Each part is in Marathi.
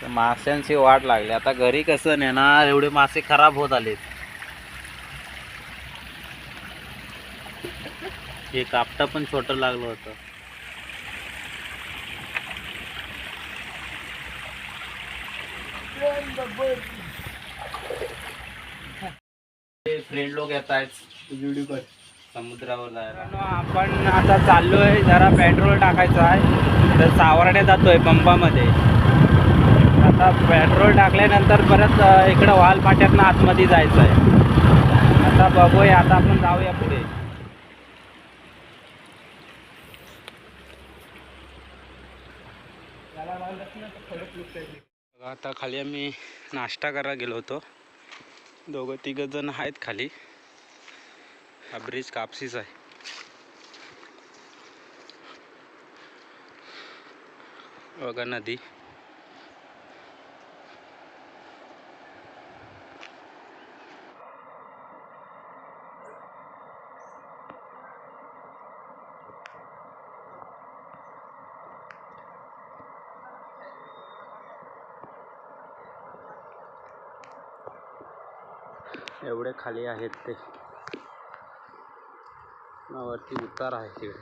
तर माशांची वाट लागली. आता घरी कसं नेणार? एवढे मासे खराब होत आलेत. हे कापटा पण छोटं लागलं होतं. फ्रेंड लोक येत आहेत समुद्रावर जायला. आपण आता चाललोय. जरा पेट्रोल टाकायचं आहे. तर सावर्डे जातोय पंपामध्ये आता पेट्रोल टाकल्यानंतर परत इकडं वाल फाट्यातनं आतमध्ये जायचं आहे. आता बघूया आता आपण जाऊया पुढे. आता खाली आम्ही नाश्ता करायला गेलो होतो. दोघं तिघं जण आहेत खाली. हा ब्रिज कापसीच आहे. बघा नदी. एवढे खाली आहेत ते. ना वरती उतार आहे तिकडे.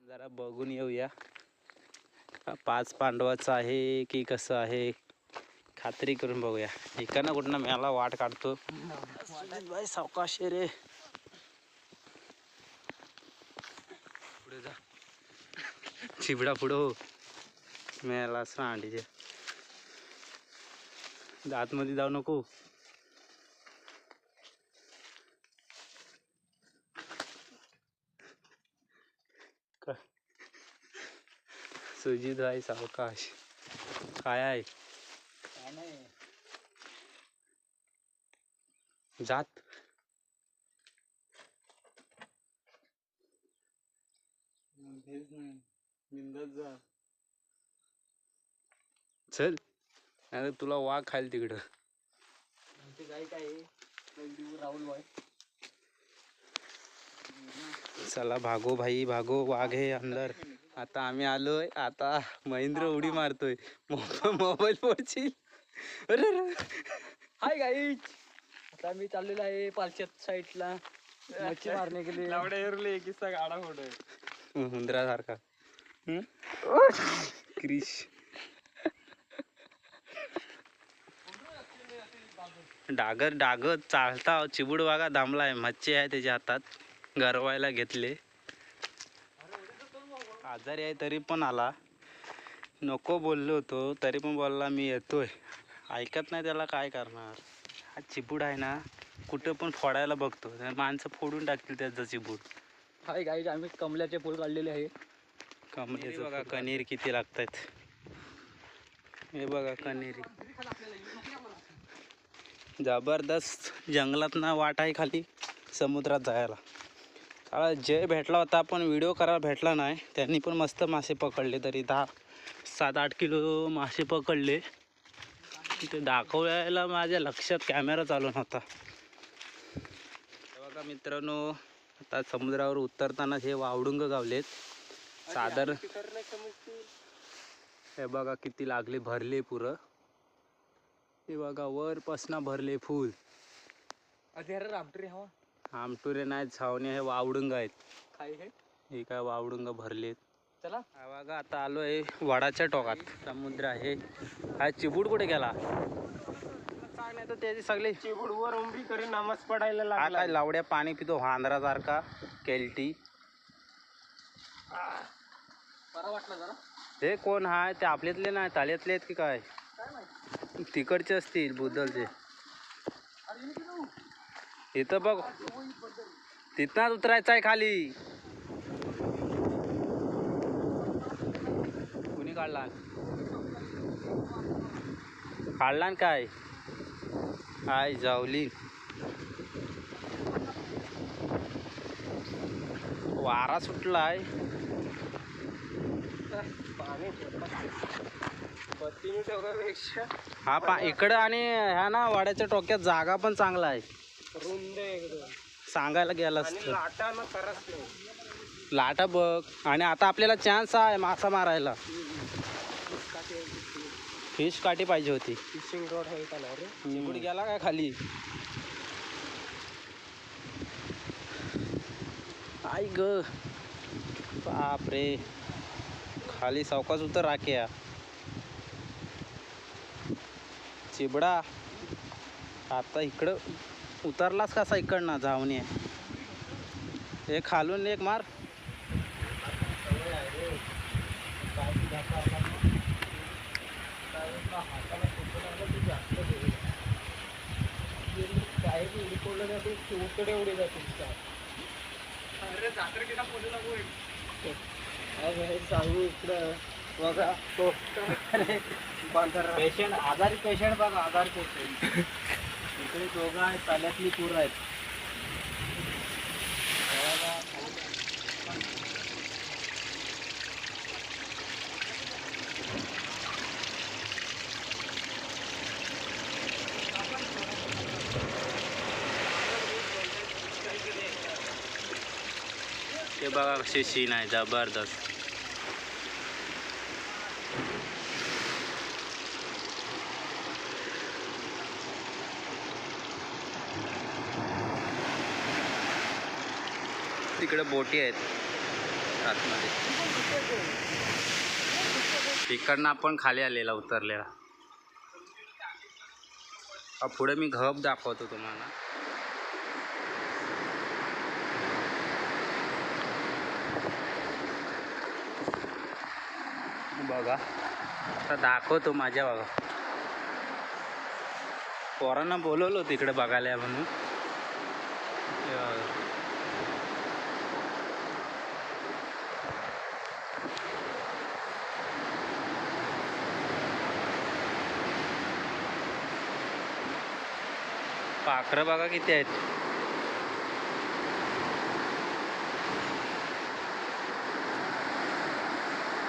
जरा बघून येऊया. पाच पांडवाचं आहे की कसं आहे खात्री करून बघूया. इकडनं कुठनं मला वाट काढतो. बाई सावकाश आहे रे. पुढे जा. चिबडा पुढं हो. मेला सांडीचे आतमध्ये जाऊ नको. सुजित आहे सावकाश. काय आहे? जात. चल. नाही तुला वाघ खाईल तिकडं. चला भागो भाई भागो वाघ हे अंदर. आता आम्ही आलोय आता महेंद्र उडी मारतोय. मोबाईल पडशील अरे अरे. हाय गाईज आता मी चाललेलो आहे पालशेत साईडला. मच्छी मारने के लिए. किस्सा गाडा फोटो हुंदरासारखा क्रिश. डागर डागर चालता चिबूड वागा दामलाय मच्छी आहे त्याच्या हातात. गरवायला घेतले. आजारी आहे तरी पण आला. नको बोललो होतो तरी पण बोलला मी येतोय. ऐकत नाही त्याला काय करणार. हा चिबूड आहे ना कुठं पण फोडायला बघतो. माणसं फोडून टाकतील त्याचं चिबूड. हाय गाईज आम्ही कमल्याचे फुल काढलेले आहे. कमरेचं बघा कणीर किती लागतायत. हे बघा कणेरी. जबरदस्त जंगलात ना वाट आहे खाली समुद्रात जायला. काळा जय भेटला होता पण व्हिडिओ करायला भेटला नाही. त्यांनी पण मस्त मासे पकडले तरी. दहा सात आठ किलो मासे पकडले. ते दाखवायला माझ्या लक्षात कॅमेरा चालू नव्हता. बघा मित्रांनो आता समुद्रावर उतरताना हे वावडुंग गावलेत. साधारण हे बघा किती लागले भरले पुरं. हे बघा वरपासनं भरले फुल. अरे रामटरी हवा. आमटुरे नाही छावणे हे वावडुंग आहेत. काय हे? हे काय वावडुंग भरलेत. चला. बघा आता आलो आहे वडाच्या टोकात. समुद्र आहे. हा चिबूड कुठे गेला? सांगण्यात त्याची सगळी चिबूडवर उंबी करी नमाज पडायला हा काय लावड्या पाणी पितो वांदरासारखा केल्टी. बरा वाटला जरा. हे कोण? हाय ते आपल्यातले नाही ताल्यातले आहेत की काय? तिकडचे असतील बुद्धलचे इथं बघ. तिथनाच उतरायचं आहे खाली. कुणी काढला? काढला काय? आय जावली. वारा सुटलाय. पाणी बत्तीने ठेवण्यापेक्षा हा पा इकडं आणि ह्या ना वाड्याच्या टोक्यात जागा पण चांगला आहे. रुंद एकदम. सांगायला आणि नाही. लाटा बघ. आणि आता आपल्याला चान्स आहे मासा मारायला. फिश काठी पाहिजे होती. फिशिंग रोड आहे रे? गेला काय खाली? आई ग. बापरे. खाली सावकाश उतर राख्या चिबडा. आता इकडं उतरलाच कसा इकडनं? जाऊन ये. एक खालून एक मार. एवढे जाते सांगू इकडं. बघा पेशंट आजारी पेशंट बघा आजारी पेशंट इकडे दोघं आहेत चाल्यातली पूर आहेत. ते बघा कसे सीन आहे जबरदस्त. तिकडं बोटी आहेत. आतमध्ये. तिकडनं आपण खाली आलेला उतरलेला. हा, पुढे मी घब दाखवतो तुम्हाला. बघा. आता दाखवतो माझ्या बघा. पोरांना बोलवलं तिकडे बघायला म्हणून. पाखरं बघा किती आहेत?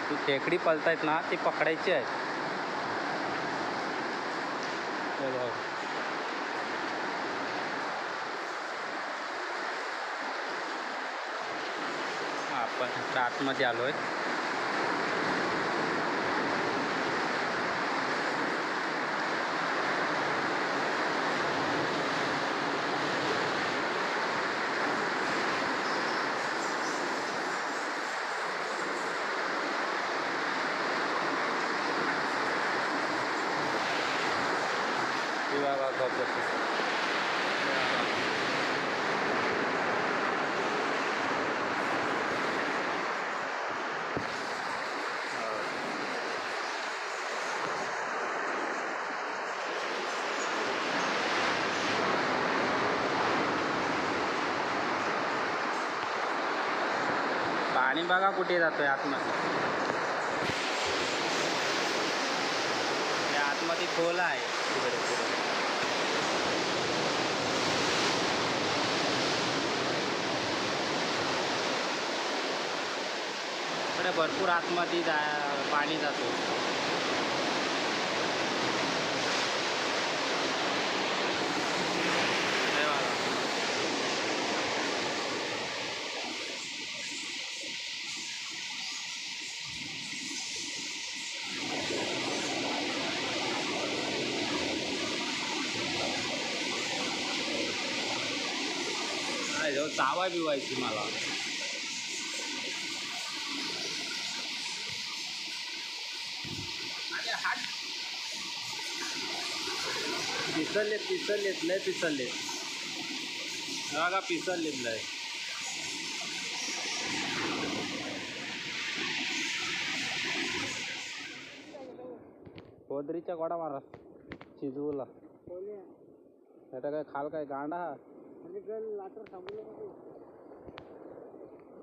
ती खेकडी पलतायत ना ती पकडायची आहेत हो. आपण आतमध्ये आलो आहे बघा गप बसून. पाणी बघा कुठे जातोय आतमध्ये. आतमध्ये खोल आहे. तिकडे भरपूर आतमध्ये जा पाणी जातो हे बघा. नाही जाऊ चावा बिवायची मला. पिसरलेत पिसरलेत लय पिसरलेत बघा पिसरलेत लय. कोदरीच्या गोडा मारा शिजवूला आता काय खाल काय गांडा हा? म्हणजे गल लाटर थांबवलं का तू?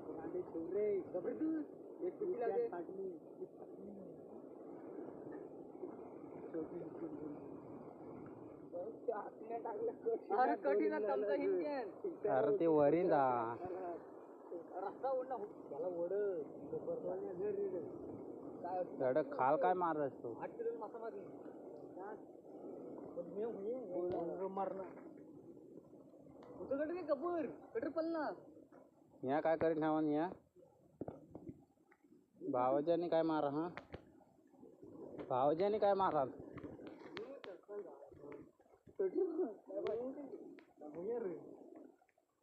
गांडे ठेव रे. गबरे तू. एक. अरे कठीण ते वरील जा रस्ता ओढला हो. त्याला ओढ. काय? एवढं खाल काय मारस तू आठ किलो मासा मारली पण मी हुई मारणार होतं कडे कपूर कटर पल्ला. या काय करीत ठेवा या? भावजाने काय मारा हा? भावजाने काय मारा?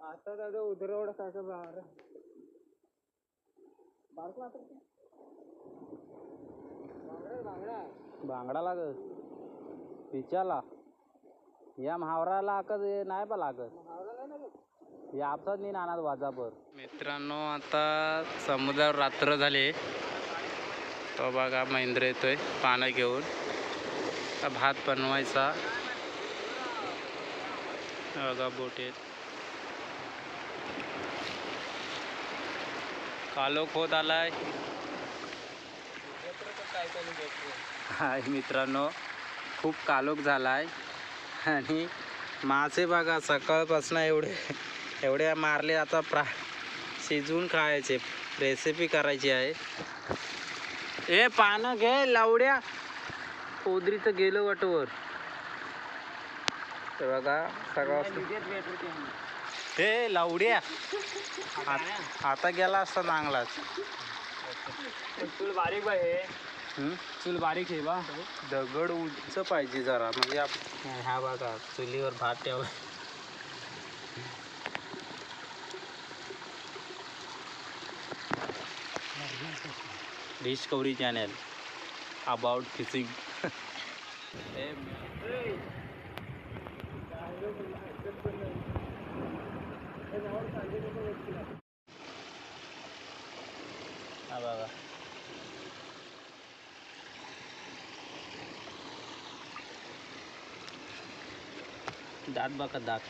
आता दादा उधरवड सारखं बाहेर बांगडा लागत पिच्याला. या महावराला आकत नाही पण लागत. या आपसात नाही नानात वाजापर मित्रांनो आता समुद्रावर रात्र झाली. तो बघा महेंद्र येतोय पानं घेऊन. भात बनवायचा. बघा बोट कालो कालोख होत आलाय. हाय मित्रांनो. खूप कालोख झालाय. आणि मासे बघा सकाळपासून एवढे एवढे मारले आता प्रा शिजवून खायचे रेसिपी करायची आहे. ए पानं घे लावड्या. पोदरीचं गेलं वाटवर. बघा सकाळ हे लावड्या. आत- आता गेला असता चांगलाच चूल बारीक हे? चूल बारीक आहे बा. दगड उंच पाहिजे जरा म्हणजे ह्या बघा चुलीवर भात ठेवला. डिस्कवरी चैनल अबाउट फिशिंग बघा दात बघा दात।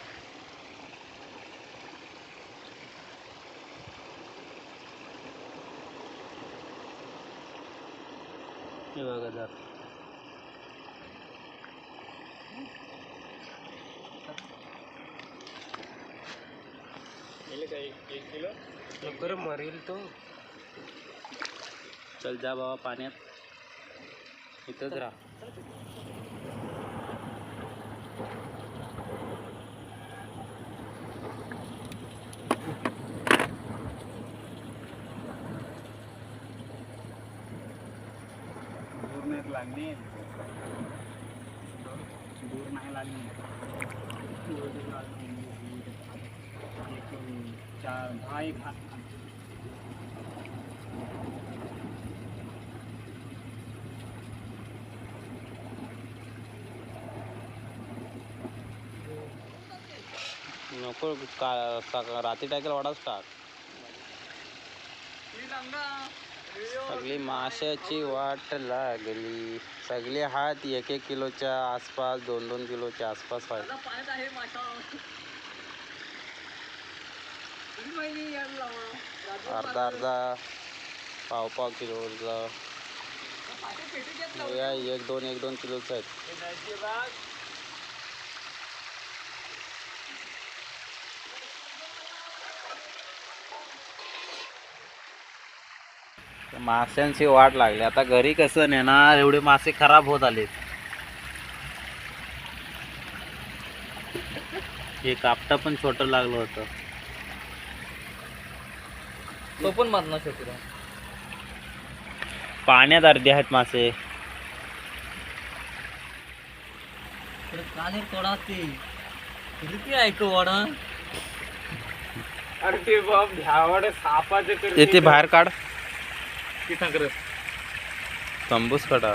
हे बघा लवकर मरेल तो. चल जा बाबा पाण्यात. इथंच राहा दूर नाही लागणे दूर नाही लागणे एक चार दहा एक हात नको का रात्री टाकेल वाडाच टाक सगळी माशाची वाट लागली. सगळे हात एक एक किलोच्या आसपास दोन दोन किलोच्या आसपास आहे अर्धा अर्धा पाव पाव किलोचा. या एक दोन एक दोन किलोचं आहेत हे जायचे बाग. माशांची वाट लागली. आता घरी कसं नेणार? एवढे मासे खराब होत आलेत. हे कापटा पण छोटं लागलं होतं. तो पण मारणार शकतो पाण्यात अर्धे आहेत मासे. काने तोडा ते. किती ऐकू वाडा. अरे ते बाप सापाचे येते बाहेर काढ. ती सांगत तंबूस काढा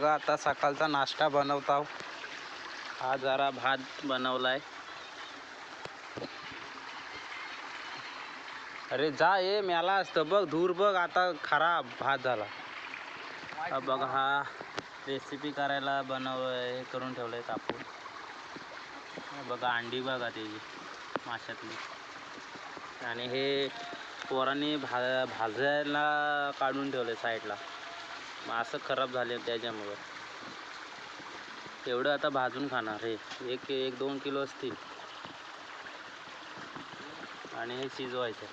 बघा आता सकाळचा नाश्ता बनवत आहो हा जरा भात बनवलाय. अरे जा ये मेला असतं. बघ दूर बघ आता खराब भात झाला. बघ हा रेसिपी करायला बनव हे करून ठेवलंय कापून. बघा अंडी बघा त्याची माशातली. आणि हे पोरांनी भा भाजायला काढून ठेवलंय साईडला. मासं खराब झाले त्याच्यामुळं. एवढं आता भाजून खाणार हे. एक एक दोन किलो असतील. आणि हे शिजवायचं.